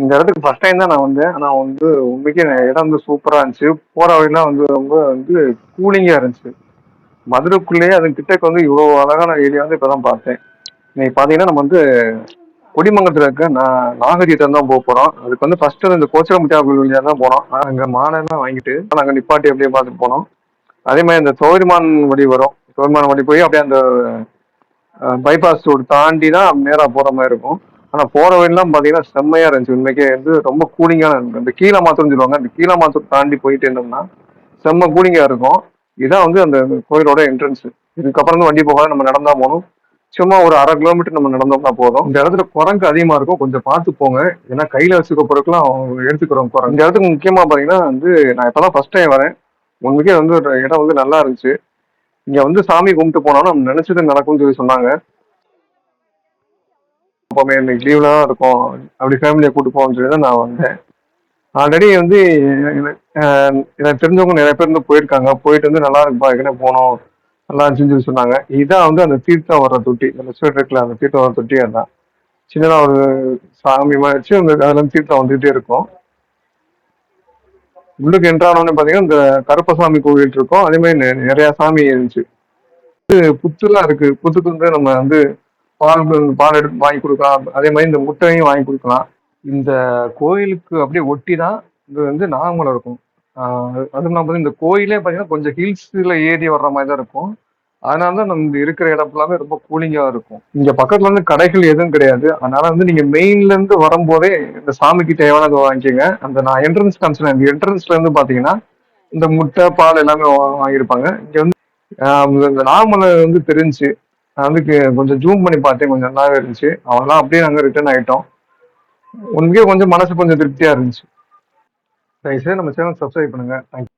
இந்த இடத்துக்கு first time தான் நான் வந்தேன். ஆனா வந்து உண்மைக்கே இடம் வந்து சூப்பரா இருந்துச்சு. போற வழிலாம் வந்து ரொம்ப வந்து கூலிங்கா இருந்துச்சு. மதுரைக்குள்ளேயே அது கிட்டக்கு வந்து இவ்வளவு அழகான ஏரியா வந்து இப்பதான் பார்த்தேன். இன்னைக்கு பாத்தீங்கன்னா நம்ம வந்து கொடிமங்கலத்துல இருக்க நான் நாகரிகத்தை தான் போக போறோம். அதுக்கு வந்து ஃபர்ஸ்ட் இந்த கோச்சரமுத்தியா கோயில் வழியா தான் போனோம் அங்க மானெல்லாம் வாங்கிட்டு நாங்க நிப்பாட்டி அப்படியே பார்த்துட்டு போனோம். அதே மாதிரி இந்த சோரிமான் வழி வரும். சோரிமான் வழி போய் அப்படியே அந்த பைபாஸ் ரோடு தாண்டி தான் நேரா போற மாதிரி இருக்கும். ஆனா போற வழிலாம் பாத்தீங்கன்னா செம்மையா இருந்துச்சு. உண்மைக்கே வந்து ரொம்ப கூலிங்கான இருந்துச்சு அந்த கீழே மாத்தூர்னு சொல்லுவாங்க அந்த கீழே மாத்தூர் தாண்டி போயிட்டு இருந்தோம்னா செம்ம கூலிங்கா இருக்கும். இதான் வந்து அந்த கோயிலோட என்ட்ரன்ஸ் இதுக்கப்புறம் வண்டி போகாத நம்ம நடந்தா போகணும் சும்மா ஒரு அரை கிலோமீட்டர் நம்ம நடந்தோம்னா போதும். இந்த இடத்துல குரங்கு அதிகமா இருக்கும். கொஞ்சம் பார்த்து போங்க. ஏன்னா கையில வச்சுக்க பொருட்கள்லாம் அவங்க எடுத்துக்கிறோம் குரங்கு. இந்த இடத்துக்கு முக்கியமா பாத்தீங்கன்னா வந்து நான் இப்பதான் ஃபர்ஸ்ட் டைம் வரேன். உண்மைக்கே வந்து இடம் வந்து நல்லா இருந்துச்சு. இங்க வந்து சாமி கும்பிட்டு போனாலும் நம்ம நினைச்சது நடக்கும்னு சொல்லி சொன்னாங்க. போமே இன்னைக்கு லீவ்ல தான் இருக்கும். அப்படி ஃபேமிலியை கூட்டு போகணும்னு சொல்லி தான் நான் வந்தேன். ஆல்ரெடி வந்து எனக்கு தெரிஞ்சவங்க நிறைய பேர் வந்து போயிருக்காங்க. போயிட்டு வந்து நல்லா இருக்குப்பா ஏற்கனவே போனோம்? நல்லா இருந்துச்சுன்னு சொல்லி சொன்னாங்க. இதான் வந்து அந்த தீர்த்தம் வர்ற தொட்டி. அந்த ஸ்வீட் இருக்குல்ல அந்த தீர்த்தம் வர தொட்டி அதான். சின்னதாக ஒரு சாமி மாதிரி வச்சு அந்த அதுல தீர்த்தம் வந்துகிட்டே இருக்கும். உள்ளுக்கு என்ட்ரானோன்னு பார்த்தீங்கன்னா இந்த கருப்பசாமி கோவில் இருக்கும். அதே மாதிரி நெ- சாமி இருந்துச்சு. இது புத்துலாம் இருக்கு. புத்துக்கு வந்து நம்ம வந்து பால் பால் எடுத்து வாங்கி கொடுக்கலாம். அதே மாதிரி இந்த முட்டையும் வாங்கி கொடுக்கலாம். இந்த கோயிலுக்கு அப்படியே ஒட்டி தான் இது வந்து நாகமலை இருக்கும். அதுவும் இல்லாம இந்த கோயிலே பார்த்தீங்கன்னா கொஞ்சம் ஹில்ஸ்ல ஏறி வர்ற மாதிரி தான் இருக்கும். அதனால தான் நம்ம இருக்கிற இடம் ரொம்ப கூலிங்காக இருக்கும். இங்கே பக்கத்துல வந்து கடைகள் எதுவும் கிடையாது. அதனால வந்து நீங்கள் மெயின்லேருந்து வரும்போதே இந்த சாமிக்கு தேவையானதை வாங்கிக்கோங்க. அந்த நான் என்ட்ரன்ஸ் காமிச்சேன் இந்த என்ட்ரன்ஸ்லேருந்து பார்த்தீங்கன்னா இந்த முட்டை பால் எல்லாமே வாங்கியிருப்பாங்க. இங்கே வந்து இந்த நாகமலை வந்து தெரிஞ்சு நான் வந்து கொஞ்சம் ஜூம் பண்ணி பார்த்தேன் கொஞ்சம் நல்லாவே இருந்துச்சு. அவெல்லாம் அப்படியே நாங்கள் ரிட்டர்ன் ஆகிட்டோம் உனக்கே கொஞ்சம் மனசு கொஞ்சம் திருப்தியாக இருந்துச்சு. தயவுசெய்து நம்ம சேனல் சப்ஸ்கிரைப் பண்ணுங்க. தேங்க்யூ